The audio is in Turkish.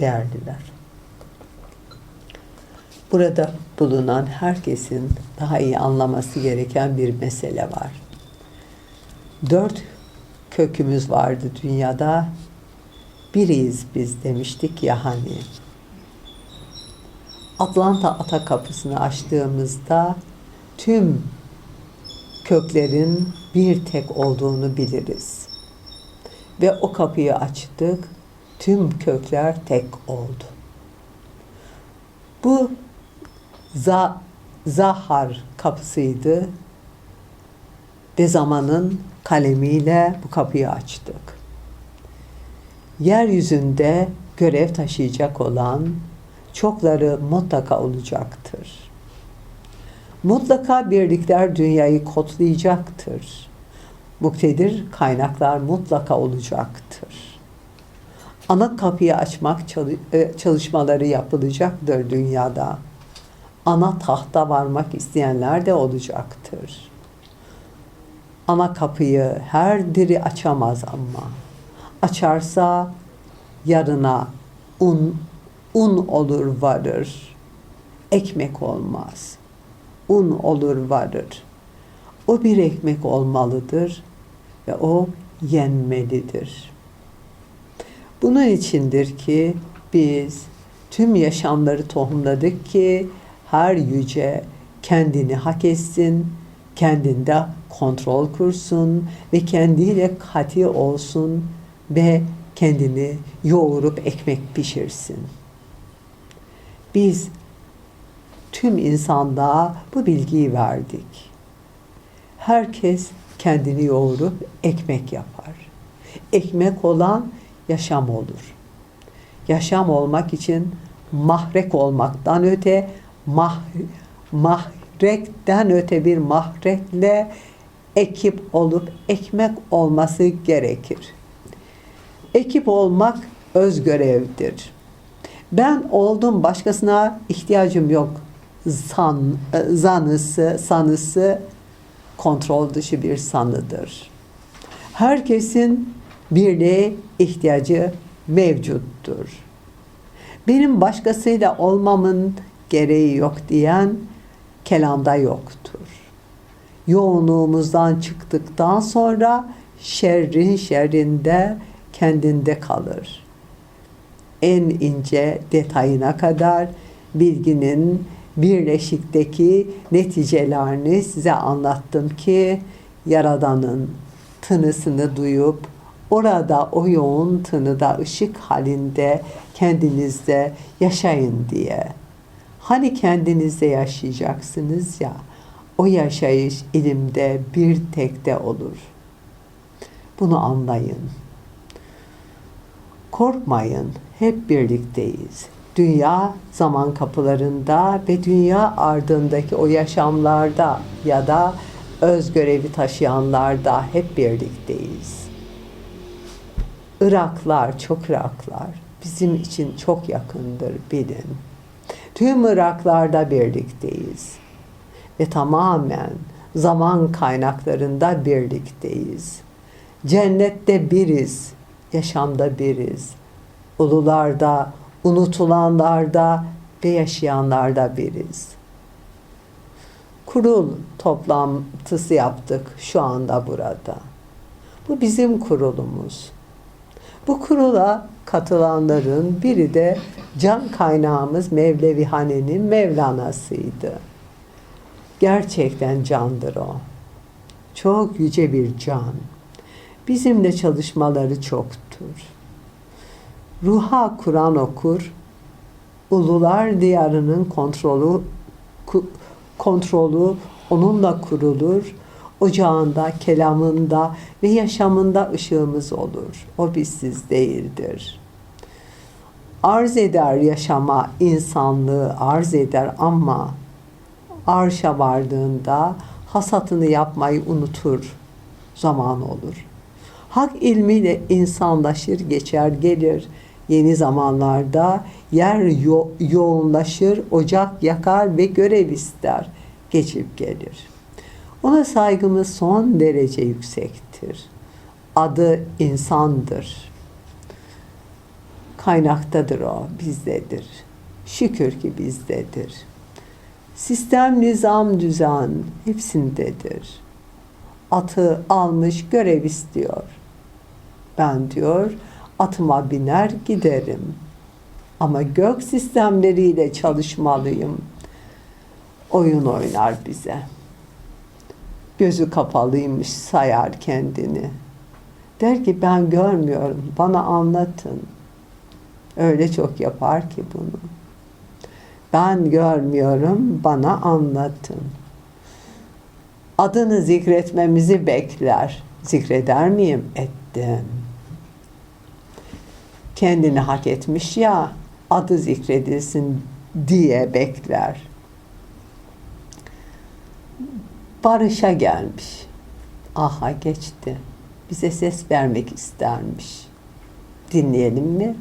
değerliler. Burada bulunan herkesin daha iyi anlaması gereken bir mesele var. Dört kökümüz vardı dünyada. Biriyiz biz demiştik ya hani. Atlanta ata kapısını açtığımızda tüm köklerin bir tek olduğunu biliriz. Ve o kapıyı açtık, tüm kökler tek oldu. Bu za, Zahar kapısıydı ve zamanın kalemiyle bu kapıyı açtık. Yeryüzünde görev taşıyacak olan çokları mutlaka olacaktır. Mutlaka birlikler dünyayı kodlayacaktır. Muktedir kaynaklar mutlaka olacaktır. Ana kapıyı açmak e, çalışmaları yapılacaktır dünyada. Ana tahta varmak isteyenler de olacaktır. Ana kapıyı her diri açamaz ama açarsa yarına un un olur varır. Ekmek olmaz. Un olur varır. O bir ekmek olmalıdır ve o yenmelidir. Bunun içindir ki biz tüm yaşamları tohumladık ki her yüce kendini hak etsin, kendinde kontrol kursun ve kendiyle kati olsun ve kendini yoğurup ekmek pişirsin. Biz tüm insanlığa bu bilgiyi verdik. Herkes kendini yoğurup ekmek yapar. Ekmek olan yaşam olur. Yaşam olmak için mahrek olmaktan öte mah, mahrekten öte bir mahrekle ekip olup ekmek olması gerekir. Ekip olmak öz görevdir. Ben oldum başkasına ihtiyacım yok. San, zanısı, sanısı kontrol dışı bir sanıdır. Herkesin birliğe ihtiyacı mevcuttur. Benim başkasıyla olmamın gereği yok diyen kelamda yoktur. Yoğunluğumuzdan çıktıktan sonra şerrin şerrinde kendinde kalır. En ince detayına kadar bilginin birleşikteki neticelerini size anlattım ki Yaradan'ın tınısını duyup orada o yoğun tınıda ışık halinde kendinizde yaşayın diye. Hani kendinizde yaşayacaksınız ya, o yaşayış ilimde bir tekte olur. Bunu anlayın. Korkmayın, hep birlikteyiz. Dünya zaman kapılarında ve dünya ardındaki o yaşamlarda ya da öz görevi taşıyanlarda hep birlikteyiz. Iraklar, çok Iraklar bizim için çok yakındır bilin. Tüm Iraklarda birlikteyiz. Ve tamamen zaman kaynaklarında birlikteyiz. Cennette biriz, yaşamda biriz. Ulularda, unutulanlarda ve yaşayanlarda biriz. Kurul toplantısı yaptık şu anda burada. Bu bizim kurulumuz. Bu kurula katılanların biri de can kaynağımız Mevlevi Hane'nin Mevlana'sıydı. Gerçekten candır o. Çok yüce bir can. Bizimle çalışmaları çoktur. Ruha Kur'an okur, ulular diyarının kontrolü kontrolü onunla kurulur. Ocağında, kelamında ve yaşamında ışığımız olur. O bizsiz değildir. Arz eder yaşama, insanlığı arz eder ama arşa vardığında hasatını yapmayı unutur. Zaman olur. Hak ilmiyle insanlaşır, geçer, gelir. Yeni zamanlarda yer yo- yoğunlaşır, ocak yakar ve görev ister, geçip gelir. Ona saygımız son derece yüksektir. Adı insandır. Kaynaktadır o, bizdedir. Şükür ki bizdedir. Sistem, nizam, düzen hepsindedir. Atı almış görev istiyor. Ben diyor atıma biner giderim. Ama gök sistemleriyle çalışmalıyım. Oyun oynar bize. Gözü kapalıymış sayar kendini. Der ki ben görmüyorum bana anlatın. Öyle çok yapar ki bunu. Ben görmüyorum bana anlatın. Adını zikretmemizi bekler. Zikreder miyim? Ettim. Kendini hak etmiş ya adı zikredilsin diye bekler. Barış'a gelmiş. Aha geçti. Bize ses vermek istermiş. Dinleyelim mi?